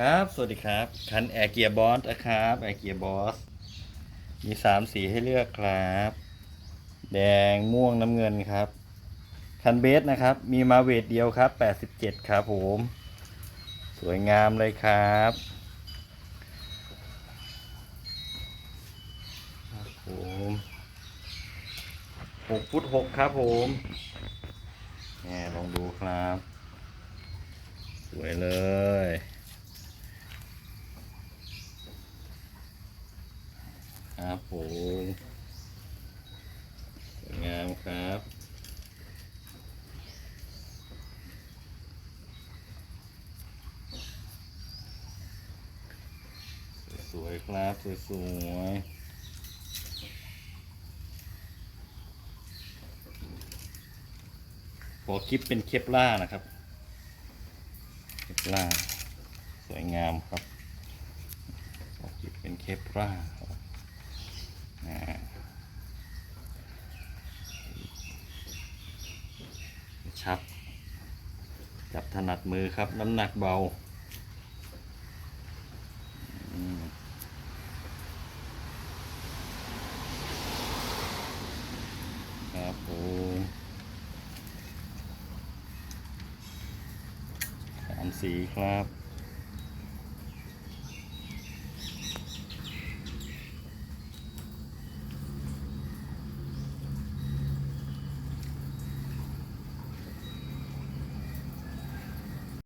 ครับ สวัสดีครับ คันแอร์เกียร์บอสนะครับแอร์เกียร์บอสมีสามสีให้เลือกครับ แดงม่วงน้ำเงินครับ คันเบสนะครับ มีมาเวทเดียวครับ87ครับผม สวยงามเลยครับผม6ฟุต6ครับผมแหมลองดูครับ สวยเลย ครับผมสวยงามครับสวยๆครับสวยๆขอคลิปเป็นเคปล่านะครับ เคปล่า สวยงามครับขอคลิปเป็นเคปล่าครับอ่า ชัด จับถนัดมือครับ น้ำหนักเบาครับผมสามสีครับ